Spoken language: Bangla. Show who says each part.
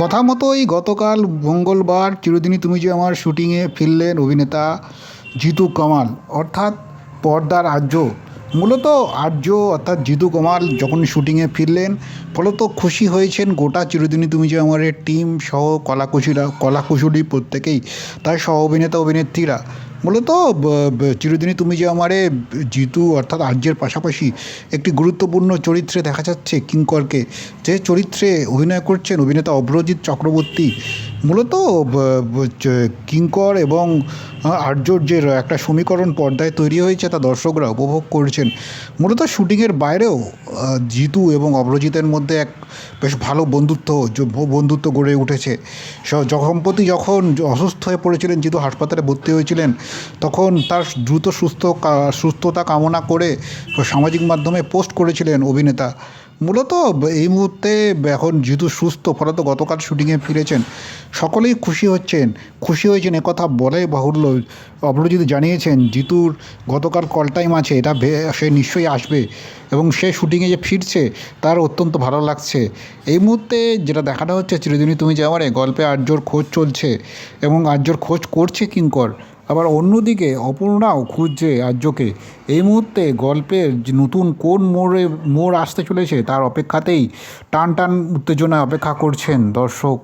Speaker 1: কথা মতোই গতকাল মঙ্গলবার চিরদিনই তুমি যে আমার শুটিংয়ে ফিরলেন অভিনেতা জিতু কামাল, অর্থাৎ পর্দার আর্য মূলত আর্য অর্থাৎ জিতু কামাল যখন শুটিংয়ে ফিরলেন, ফলত খুশি হয়েছেন গোটা চিরদিনই তুমি যে আমার টিম সহ কলাকুশলীরা কলাকুশলী প্রত্যেকেই, তার সহ অভিনেতা অভিনেত্রীরা। মূলত চিরদিনই তুমি যে আমারে জিতু অর্থাৎ আর্যের পাশাপাশি একটি গুরুত্বপূর্ণ চরিত্রে দেখা যাচ্ছে কিঙ্করকে। যে চরিত্রে অভিনয় করছেন অভিনেতা অভ্রজিৎ চক্রবর্তী মূলত কিঙ্কর এবং আর্যর যে একটা সমীকরণ পর্দায় তৈরি হয়েছে তা দর্শকরা উপভোগ করছেন। মূলত শুটিংয়ের বাইরেও জিতু এবং অভ্রজিতের মধ্যে এক বেশ ভালো বন্ধুত্ব বন্ধুত্ব গড়ে উঠেছে। সম্প্রতি যখন অসুস্থ হয়ে পড়েছিলেন, জিতু হাসপাতালে ভর্তি হয়েছিলেন, তখন তার দ্রুত সুস্থ সুস্থতা কামনা করে সামাজিক মাধ্যমে পোস্ট করেছিলেন অভিনেতা। মূলত এই মুহূর্তে এখন জিতু সুস্থ ফলত গতকাল শুটিংয়ে ফিরেছেন, সকলেই খুশি হচ্ছেন, খুশি হয়েছেন একথা বলে বাহুল্য। অপরাজিৎ জানিয়েছেন, জিতুর গতকাল কল টাইম আছে, এটা সে নিশ্চয়ই আসবে এবং সে শুটিংয়ে যে ফিরছে, তার অত্যন্ত ভালো লাগছে। এই মুহূর্তে যেটা দেখানো হচ্ছে, চিরদিনই তুমি যে আমারে গল্পে আর্যর খোঁজ চলছে এবং আর্যর খোঁজ করছে কিঙ্কর আবার অন্যদিকে অপর্ণাও খুঁজছে আর্যকে এই মুহূর্তে গল্পের নতুন কোন মোড়ে, মোড় আসতে চলেছে তার অপেক্ষাতেই টান টান উত্তেজনা অপেক্ষা করছেন দর্শক